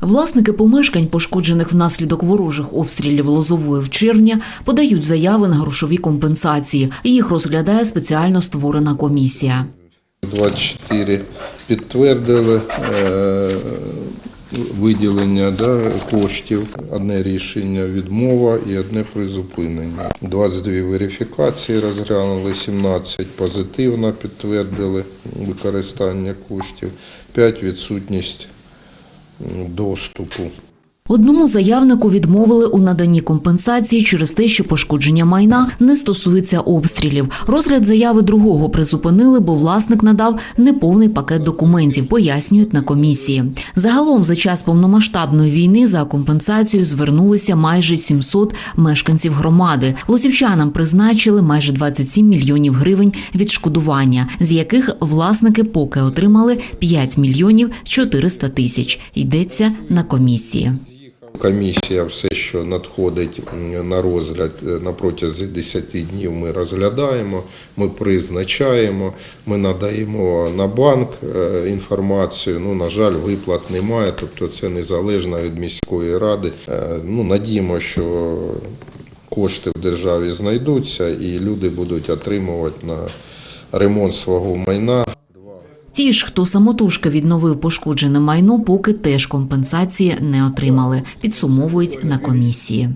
Власники помешкань, пошкоджених внаслідок ворожих обстрілів Лозової в червня, подають заяви на грошові компенсації. Їх розглядає спеціально створена комісія. 24 підтвердили е, виділення да, коштів. Одне рішення відмова і одне призупинення. 22 верифікації розглянули, 17 позитивно підтвердили використання коштів, 5 відсутність доступу. Одному заявнику відмовили у наданні компенсації через те, що пошкодження майна не стосується обстрілів. Розгляд заяви другого призупинили, бо власник надав неповний пакет документів, пояснюють на комісії. Загалом за час повномасштабної війни за компенсацією звернулися майже 700 мешканців громади. Лосівчанам призначили майже 27 мільйонів гривень відшкодування, з яких власники поки отримали 5 мільйонів 400 тисяч. Йдеться на комісії. Комісія все, що надходить на розгляд е, на протязі 10 днів, ми розглядаємо, ми призначаємо, ми надаємо на банк е, інформацію. Ну, на жаль, виплат немає, тобто це незалежно від міської ради. Е, Ну, надіємо, що кошти в державі знайдуться і люди будуть отримувати на ремонт свого майна. Ті ж, хто самотужки відновив пошкоджене майно, поки теж компенсації не отримали, підсумовують на комісії.